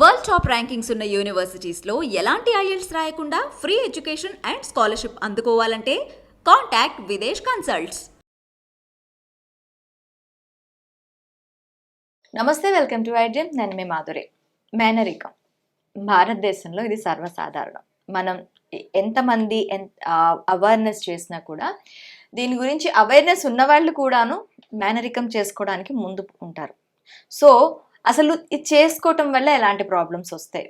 World top rankings ఉన్న యూనివర్సిటీస్లో ఎలాంటి IELTS రాయకుండా ఫ్రీ ఎడ్యుకేషన్ అండ్ స్కాలర్షిప్ అందుకోవాలంటే కాంటాక్ట్ విదేశ్ కన్సల్ట్స్. నమస్తే వెల్కమ్ టు ఐడియన్ నేను మీ మాధురి. మేనరికం. భారతదేశంలో ఇది సర్వసాధారణం. మనం ఎంతమంది ఎంత అవేర్నెస్ చేసినా కూడా దీని గురించి అవేర్నెస్ ఉన్నవాళ్ళు కూడాను మేనరికం చేసుకోవడానికి ముందు ఉంటారు. సో అసలు ఇది చేసుకోవటం వల్ల ఎలాంటి ప్రాబ్లమ్స్ వస్తాయి?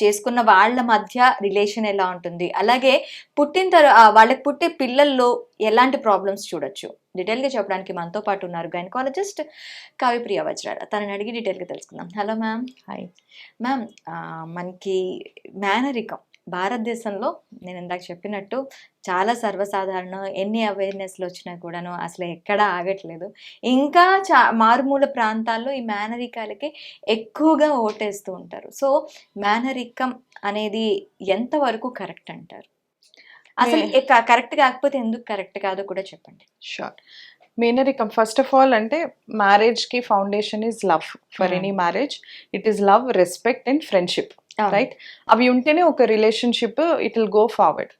చేసుకున్న వాళ్ళ మధ్య రిలేషన్ ఎలా ఉంటుంది? అలాగే పుట్టిన తర్వాత వాళ్ళకి పుట్టే పిల్లల్లో ఎలాంటి ప్రాబ్లమ్స్ చూడొచ్చు? డీటెయిల్గా చెప్పడానికి మనతో పాటు ఉన్నారు గైనకాలజిస్ట్ కావ్యప్రియ వజ్రాల. తనని అడిగి డీటెయిల్గా తెలుసుకుందాం. హలో మ్యామ్ హాయ్ మ్యామ్ మనకి మేనరికం. భారతదేశంలో నేను ఇందాక చెప్పినట్టు చాలా సర్వసాధారణం ఎన్ని అవేర్నెస్లు వచ్చినా కూడాను అసలు ఎక్కడా ఆగట్లేదు. ఇంకా చా మారుమూల ప్రాంతాల్లో ఈ మేనరికాలకి ఎక్కువగా ఓటేస్తూ ఉంటారు. సో మేనరికం అనేది ఎంతవరకు కరెక్ట్ అంటారు? అసలు కరెక్ట్ కాకపోతే ఎందుకు కరెక్ట్ కాదో కూడా చెప్పండి. షూర్. మేనరికం ఫస్ట్ ఆఫ్ ఆల్ అంటే మ్యారేజ్కి foundation is love. For Hmm. Any marriage it is love respect and friendship. Right? అవి ఉంటేనే ఒక relationship it will go forward.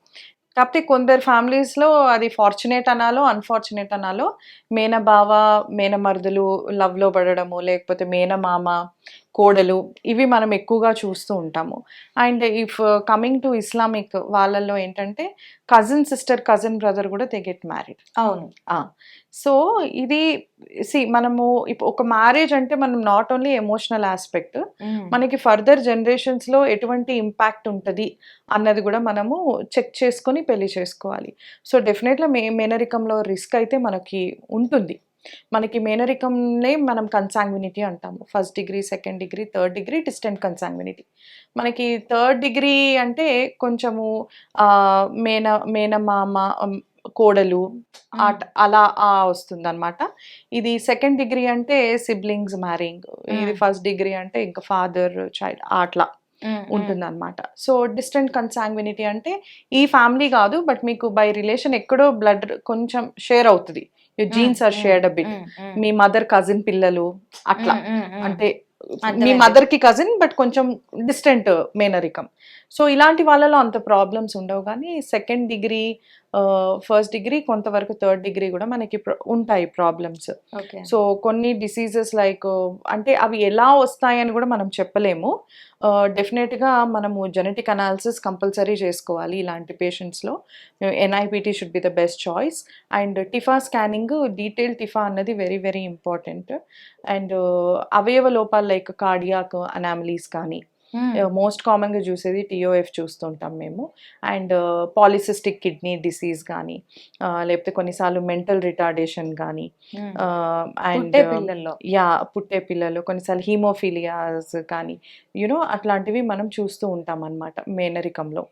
కాకపోతే కొందరు ఫ్యామిలీస్లో అది ఫార్చునేట్ అనాలో అన్ఫార్చునేట్ అనాలో మేనబావ మేనమరుదులు లవ్లో పడడము లేకపోతే మేనమామ కోడలు ఇవి మనం ఎక్కువగా చూస్తూ ఉంటాము. And if coming to Islamic వాళ్ళల్లో ఏంటంటే కజిన్ సిస్టర్ కజిన్ బ్రదర్ కూడా దే గెట్ మ్యారీడ్ అవును. సో ఇది సి మనము ఒక మ్యారేజ్ అంటే మనం నాట్ ఓన్లీ ఎమోషనల్ ఆస్పెక్ట్ మనకి ఫర్దర్ జనరేషన్స్లో ఎటువంటి ఇంపాక్ట్ ఉంటుంది అన్నది కూడా మనము చెక్ చేసుకొని పెళ్ళి చేసుకోవాలి. సో డెఫినెట్గా మే మేనరికంలో రిస్క్ అయితే మనకి ఉంటుంది. మనకి మేనరికంనే మనం కన్సాంగ్వినిటీ అంటాము. First degree second degree third degree distant consanguinity మనకి థర్డ్ డిగ్రీ అంటే కొంచెము ఆ, మేన మేనమామ కోడలు ఆట అలా వస్తుంది అనమాట ఇది సెకండ్ డిగ్రీ అంటే సిబ్లింగ్స్ మ్యారింగ్ ఇది. ఫస్ట్ డిగ్రీ అంటే ఇంకా ఫాదర్ చైల్డ్ అట్లా. ఉంటుంది అనమాట సో డిస్టెంట్ కన్సాంగ్వినిటీ అంటే ఈ ఫ్యామిలీ కాదు బట్ మీకు బై రిలేషన్ ఎక్కడో బ్లడ్ కొంచెం షేర్ అవుతుంది. Genes are shared a bit me mother cousin పిల్లలు అట్లా. అంటే మీ. మదర్కి కజిన్ బట్ కొంచెం డిస్టెంట్ మేనరికం. సో ఇలాంటి వాళ్ళలో అంత ప్రాబ్లమ్స్ ఉండవు కానీ సెకండ్ డిగ్రీ ఫస్ట్ డిగ్రీ కొంతవరకు థర్డ్ డిగ్రీ కూడా మనకి ఉంటాయి ప్రాబ్లమ్స్ ఓకే సో కొన్ని డిసీజెస్ లైక్ అంటే అవి ఎలా వస్తాయని కూడా మనం చెప్పలేము. డెఫినెట్గా మనము జెనెటిక్ అనాలిసిస్ కంపల్సరీ చేసుకోవాలి ఇలాంటి పేషెంట్స్లో NIPT should be the best choice and TIFFA scanning detail TIFFA అన్నది వెరీ వెరీ ఇంపార్టెంట్ అండ్ అవయవ లోపాలు లైక్ కార్డియాక్ అనామలీస్ కానీ మోస్ట్ కామన్గా చూసేది టీఓఎఫ్ చూస్తుంటాం మేము. అండ్ పాలిసిస్టిక్ కిడ్నీ డిసీజ్ కానీ లేకపోతే కొన్నిసార్లు మెంటల్ రిటార్డేషన్ కానీ అండ్ పిల్లల్లో. యా పుట్టే పిల్లలు కొన్నిసార్లు హీమోఫీలియాస్ కానీ యూనో అట్లాంటివి మనం చూస్తూ ఉంటాం అన్నమాట మేనరికంలో.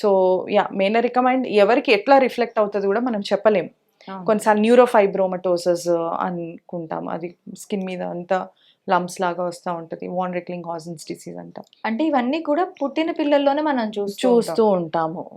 సో యా మేనరికం అండ్ ఎవరికి ఎట్లా రిఫ్లెక్ట్ అవుతుంది కూడా మనం చెప్పలేము కొన్నిసార్లు న్యూరోఫైబ్రోమటోసస్ అనుకుంటాం. అది స్కిన్ మీద అంతా లమ్స్ లాగా వస్తూ ఉంటుంది. వాన్ రిక్లింగ్ హాజన్స్ డిసీజ్ అంటాం. అంటే ఇవన్నీ కూడా పుట్టిన పిల్లల్లోనే మనం చూస్తూ చూస్తూ ఉంటాము.